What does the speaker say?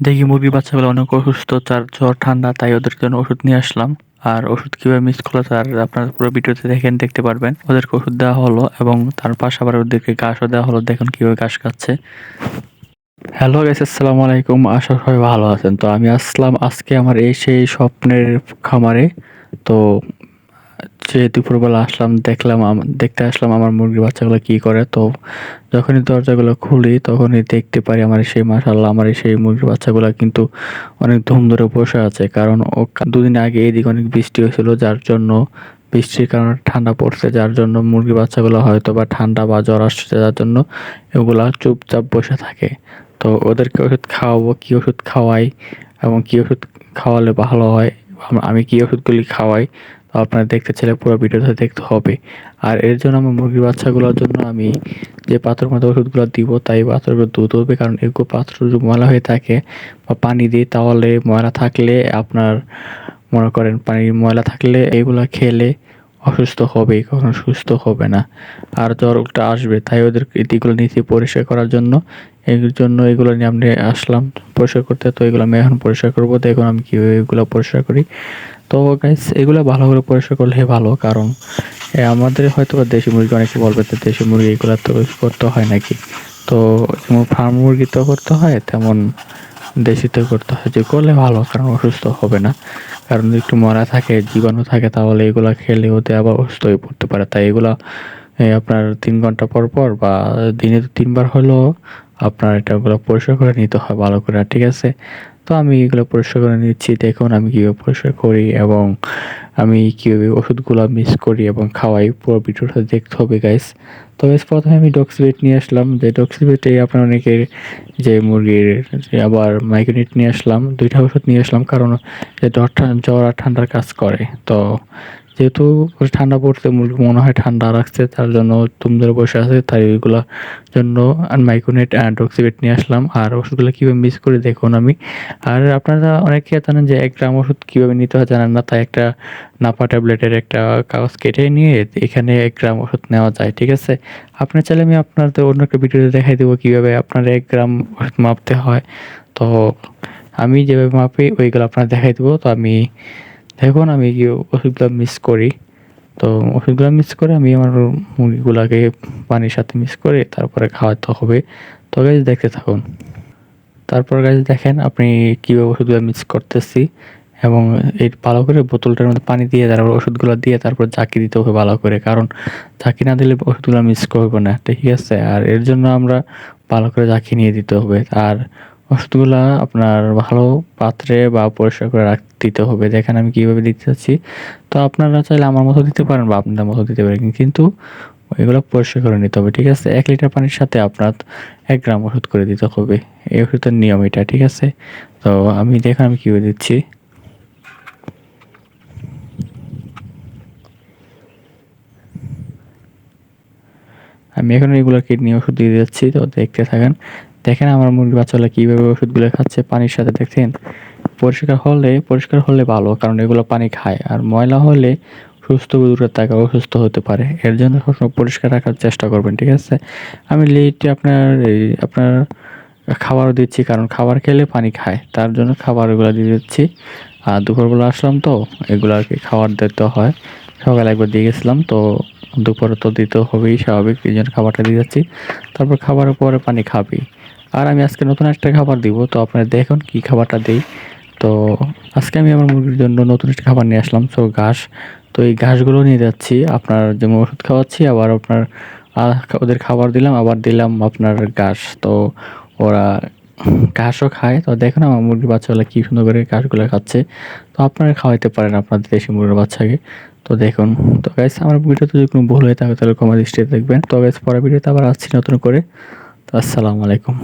দেখি মুরগি বাচ্চাগুলো অনেক অসুস্থ, তার জ্বর, ঠান্ডা, তাই ওদের জন্য ওষুধ নিয়ে আসলাম। আর ওষুধ কীভাবে মিস করল তার আপনারা পুরো ভিডিওতে দেখেন, দেখতে পারবেন। ওদেরকে ওষুধ দেওয়া হলো এবং তার পাশে আবার ওদেরকে ঘাসও দেওয়া হলো। দেখুন কীভাবে ঘাস খাচ্ছে। হ্যালো গাইস আসসালামু আলাইকুম। আশা সবাই ভালো আছেন। তো আমি আসলাম আজকে আমার এই সেই স্বপ্নের খামারে। তো সে দুপুরবেলা আসলাম, দেখলাম দেখতে আসলাম আমার মুরগির বাচ্চাগুলো কি করে। তো যখনই দরজাগুলো খুলি তখনই দেখতে পারি আমার সেই মাশাল্লাহ আমার সেই মুরগির বাচ্চাগুলো কিন্তু অনেক ধুম ধরে বসে আছে। কারণ ও দুদিন আগে এদিকে অনেক বৃষ্টি হয়েছিল, যার জন্য বৃষ্টির কারণে ঠান্ডা পড়ছে। যার জন্য মুরগির বাচ্চাগুলো হয়তো বা ঠান্ডা বা জ্বর আসছে, যার জন্য এগুলা চুপচাপ বসে থাকে। তো ওদেরকে ওষুধ খাওয়াবো, কী ওষুধ খাওয়াই এবং কী ওষুধ খাওয়ালে ভালো হয় আমি কী ওষুধগুলি খাওয়াই তো আপনারা দেখতে চাইলে পুরো ভিডিওটা দেখতে হবে। আর এর জন্য আমার মুরগির বাচ্চাগুলোর জন্য আমি যে পাত্রের মধ্যে ওষুধগুলো দিব, তাই পাত্রগুলো দুধ হবে কারণ এগুলো পাত্র যদি ময়লা হয়ে থাকে বা পানি দিই, তাহলে ময়লা থাকলে আপনার মনে করেন পানির ময়লা থাকলে এগুলো খেলে অসুস্থ হবে, কখনো সুস্থ হবে না। আর জ্বর উল্টা আসবে, তাই ওদের এদিকগুলো নিচে পরিষ্কার করার জন্য, এর জন্য এগুলো নিয়ে আমি আসলাম পরিষ্কার করতে। তো এগুলো আমি এখন পরিষ্কার করব দেখুন আমি কীভাবে এগুলো পরিষ্কার করি? তো গাইস এগুলো ভালো করে পরিষ্কার করলে ভালো, কারণ আমাদের হয়তো দেশি মুরগি, অনেকে বলবে তো দেশি মুরগি এগুলো তো করতে হয় নাকি? তো যেমন ফার্ম মুরগি তো করতে হয়, তেমন দেশিতে করতে হয়, যে করলে ভালো, কারণ অসুস্থ হবে না। কারণ একটু মরা থাকে, জীবাণু থাকে, তাহলে এগুলা খেলে ওতে আবার অসুস্থ হয়ে পড়তে পারে। তাই এগুলা আপনার তিন ঘণ্টা পর পর বা দিনে তিনবার হলেও আপনার এটাগুলো পরিষ্কার করে নিতে হয় ভালো করে, ঠিক আছে? আমি এগুলো পরিষ্কার করে নিচ্ছি। দেখুন আমি কীভাবে পরিষ্কার করি এবং আমি কীভাবে ওষুধগুলো মিস করি এবং খাওয়াই। পুরো ভিডিওটা দেখতে হবে গাইস তো প্রথমে আমি ডক্সিবেট নিয়ে আসলাম। যে ডক্সিবেটে আপনার অনেকের যে মুরগির আবার মাইক্রোনিট নিয়ে আসলাম। দুইটা ওষুধ নিয়ে আসলাম কারণ যে জ্বর জ্বর আর ঠান্ডার কাজ করে। তো যেহেতু ঠান্ডা পড়তে মনে হয় ঠান্ডা রাখছে, তার জন্য তুম ধরে বসে আছে, তাই ওইগুলোর জন্য মাইক্রোনেট ডক্সিবেট নিয়ে আসলাম। আর ওষুধগুলো কীভাবে মিস করে দেখুন আমি। আর আপনারা অনেকে জানেন যে এক গ্রাম ওষুধ কীভাবে নিতে হয় জানেন না, তাই একটা নাপা ট্যাবলেটের একটা কাগজ কেটে নিয়ে এখানে এক গ্রাম ওষুধ নেওয়া যায়, ঠিক আছে? আপনার চাইলে আমি আপনাদের অন্য একটা ভিডিওতে দেখাই দেবো কীভাবে আপনার এক গ্রাম ওষুধ মাপতে হয়। তো আমি যেভাবে মাপি, ওইগুলো আপনার দেখাই দেবো। তো আমি দেখুন আমি ওষুধগুলো মিস করি। তো ওষুধগুলো মিক্স করে আমি আমার মুরগিগুলোকে পানির সাথে মিক্স করে তারপরে খাওয়াতে হবে। তো গাছ দেখতে থাকুন। তারপর গাছ দেখেন আপনি কীভাবে ওষুধগুলো মিক্স করতেছি এবং এই ভালো করে বোতলটার মধ্যে পানি দিয়ে, তারপর ওষুধগুলো দিয়ে, তারপর জাকি দিতে হবে ভালো করে। কারণ জাকি না দিলে ওষুধগুলো মিক্স করব না, ঠিক আছে? আর এর জন্য আমরা ভালো করে জাকি নিয়ে দিতে হবে। আর ওষুধগুলা আপনার ভালো পাত্রে বা পরিষ্কার করে রাখ, দিতে হবে। দেখেন আমি কীভাবে দিতে চাচ্ছি। তো আপনারা চাইলে আমার মতো দিতে পারেন বা আপনাদের মতো দিতে পারেন। কিন্তু এগুলো পরিষ্কার করে নিতে হবে, ঠিক আছে? এক লিটার পানির সাথে আপনার এক গ্রাম ওষুধ করে দিতে হবে। এই ওষুধের নিয়ম এটা, ঠিক আছে? তো আমি দেখেন আমি কীভাবে দিচ্ছি। আমি এখন এগুলো কিডনি ওষুধ দিয়ে যাচ্ছি তো দেখতে থাকেন। দেখেন আমার মুরগি বাচ্চাগুলো কীভাবে ওষুধগুলো খাচ্ছে পানির সাথে, দেখছেন? পরিষ্কার হলে পরিষ্কার হলে ভালো, কারণ এগুলো পানি খায়। আর ময়লা হলে সুস্থ দূরে থাকা অসুস্থ হতে পারে। এর জন্য সবসময় পরিষ্কার রাখার চেষ্টা করবেন, ঠিক আছে? আমি লেটে আপনার এই, আপনার খাবারও দিচ্ছি, কারণ খাবার খেলে পানি খায়। তার জন্য খাবারগুলো দিয়ে দিচ্ছি। আর দুপুরবেলা আসলাম তো, এগুলো আর কি খাবার দিতে হয়। সকালে একবার দিয়ে গেছিলাম, তো দুপুরে তো দিতে হবেই, স্বাভাবিক, এই জন্য খাবারটা দিয়ে যাচ্ছি। তারপর খাবারের পরে পানি খাবি। আর আমি আজকে নতুন একটা খাবার দিব, তো আপনারা দেখুন কি খাবারটা দিই। তো আজকে আমি আমার মুরগির জন্য নতুন একটা খাবার নিয়ে আসলাম, তো ঘাস। তো এই ঘাসগুলো নিয়ে যাচ্ছি, আপনার যেমন ওষুধ খাওয়াচ্ছি, আবার আপনার ওদের খাবার দিলাম, আবার দিলাম আপনার ঘাস। তো ওরা ঘাসও খায়, তো দেখুন আমার মুরগির বাচ্চাগুলো কী সুন্দর করে ঘাসগুলো খাচ্ছে। তো আপনারা খাওয়াইতে পারেন আপনাদের দেশি মুরগির বাচ্চাকে। তো দেখুন, তো গাইস আমার ভিডিওতে যদি কোনো ভুল হয়ে থাকে তাহলে কমা দৃষ্টিতে দেখবেন। তো গাইস পরের ভিডিওতে আবার আসছি নতুন করে। তো আসসালামু আলাইকুম।